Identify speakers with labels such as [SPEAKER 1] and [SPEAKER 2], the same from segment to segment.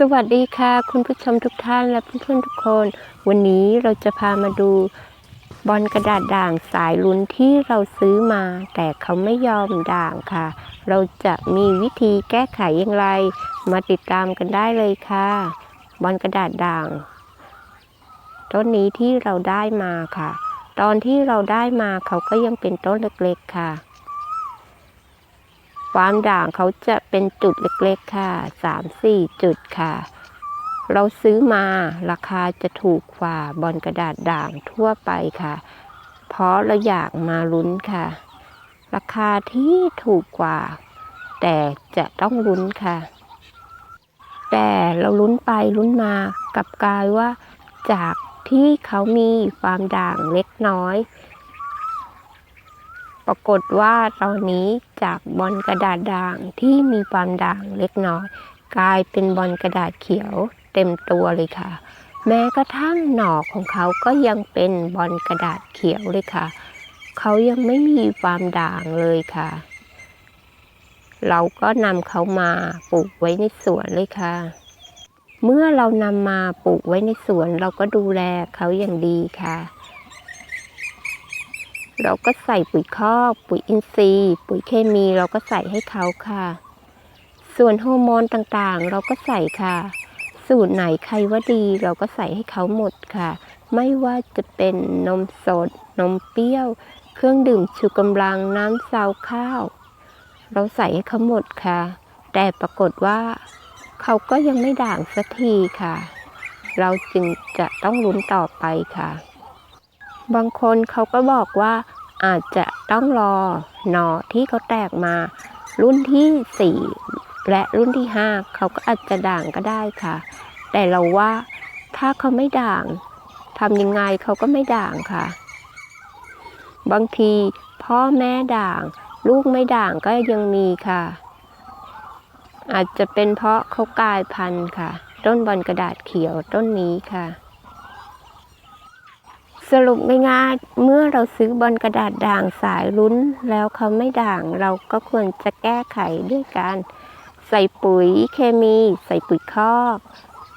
[SPEAKER 1] สวัสดีค่ะ คุณผู้ชมทุกท่านและเพื่อนๆทุกคน วันนี้เราจะพามาดูบอลกระดาษด่างสายลุ้นที่เราซื้อมา แต่เขาไม่ยอมด่างค่ะ เราจะมีวิธีแก้ไขอย่างไร มาติดตามกันได้เลยค่ะ บอลกระดาษด่าง ต้นนี้ที่เราได้มาค่ะ ตอนที่เราได้มาเขาก็ยังเป็นต้นเล็กๆค่ะ ความด่างเขาจะเป็นจุดเล็กๆค่ะสามสี่จุดค่ะ เราซื้อมาราคาจะถูกกว่าบอลกระดาษด่างทั่วไปค่ะ เพราะเราอยากมาลุ้นค่ะ ราคาที่ถูกกว่า แต่จะต้องลุ้นค่ะ แต่เราลุ้นไปลุ้นมากับกลายว่าจากที่เขามีความด่างเล็กน้อย ปรากฏว่าตอนนี้จากบอลกระดาษด่างที่มีความด่างเล็กน้อย กลายเป็นบอลกระดาษเขียวเต็มตัวเลยค่ะ แม้กระทั่งหน่อของเขาก็ยังเป็นบอลกระดาษเขียวเลยค่ะ เขายังไม่มีความด่างเลยค่ะ เราก็นำเขามาปลูกไว้ในสวนเลยค่ะ เมื่อเรานำมาปลูกไว้ในสวนเราก็ดูแลเขาอย่างดีค่ะ เราก็ใส่ปุ๋ยคอกปุ๋ยอินทรีย์ ปุ๋ยเคมีเราก็ใส่ให้เขาค่ะ ส่วนฮอร์โมนต่างๆ เราก็ใส่ค่ะ สูตรไหนใครว่าดี เราก็ใส่ให้เขาหมดค่ะ ไม่ว่าจะเป็นนมสด นมเปรี้ยว เครื่องดื่มชูกำลังน้ำซาวข้าว เราใส่ให้เขาหมดค่ะ แต่ปรากฏว่า เขาก็ยังไม่ด่างสักทีค่ะ เราจึงจะต้องลุ้นต่อไปค่ะ บางคนเขาก็บอกว่าอาจจะต้องรอหน่อที่เขาแตกมา รุ่นที่สี่และรุ่นที่ห้าเขาก็อาจจะด่างก็ได้ค่ะ แต่เราว่าถ้าเขาไม่ด่างทำยังไงเขาก็ไม่ด่างค่ะ บางทีพ่อแม่ด่าง ลูกไม่ด่างก็ยังมีค่ะ อาจจะเป็นเพราะเขากลายพันธุ์ค่ะ ต้นบอลกระดาษเขียวต้นนี้ค่ะ สรุปง่ายๆเมื่อเราซื้อบอลกระดาษด่างสายลุ้น แล้วเขาไม่ด่างเราก็ควรจะแก้ไขด้วยการใส่ปุ๋ยเคมี ใส่ปุ๋ยคอก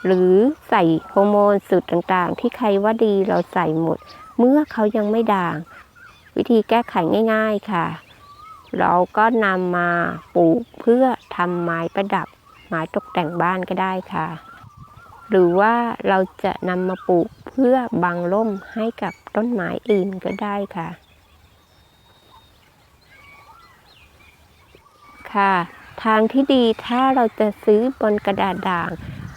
[SPEAKER 1] หรือใส่ฮอร์โมนสูตรต่างๆ ที่ใครว่าดีเราใส่หมด เมื่อเขายังไม่ด่าง วิธีแก้ไขง่าย ๆค่ะ เราก็นำมาปลูกเพื่อทำไม้ประดับไม้ตกแต่งบ้านก็ได้ค่ะ หรือว่าเราจะนำมาปลูก พื่อบังร่มให้กับต้นไม้อื่นก็ได้ค่ะ ค่ะ ทางที่ดีถ้าเราจะซื้อบนกระดาษด่าง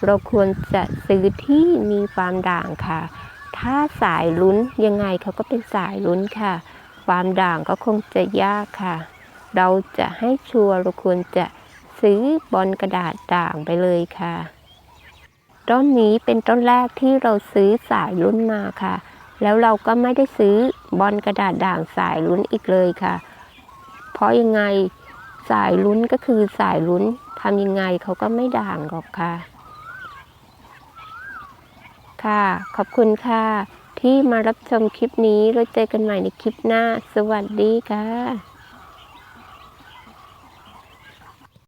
[SPEAKER 1] เราควรจะซื้อที่มีความด่างค่ะ ถ้าสายลุ้นยังไงเขาก็เป็นสายลุ้นค่ะ ความด่างก็คงจะยากค่ะ เราจะให้ชัวร์เราควรจะซื้อบอลกระดาษด่างไปเลยค่ะ ต้นนี้เป็นต้นแรกที่เราซื้อสายลุ้นมาค่ะ แล้วเราก็ไม่ได้ซื้อบอลกระดาษด่างสายลุ้นอีกเลยค่ะ เพราะยังไงสายลุ้นก็คือสายลุ้นทำยังไงเขาก็ไม่ด่างหรอกค่ะ ค่ะ ขอบคุณค่ะ ที่มารับชมคลิปนี้แล้วเจอกันใหม่ในคลิปหน้า สวัสดีค่ะ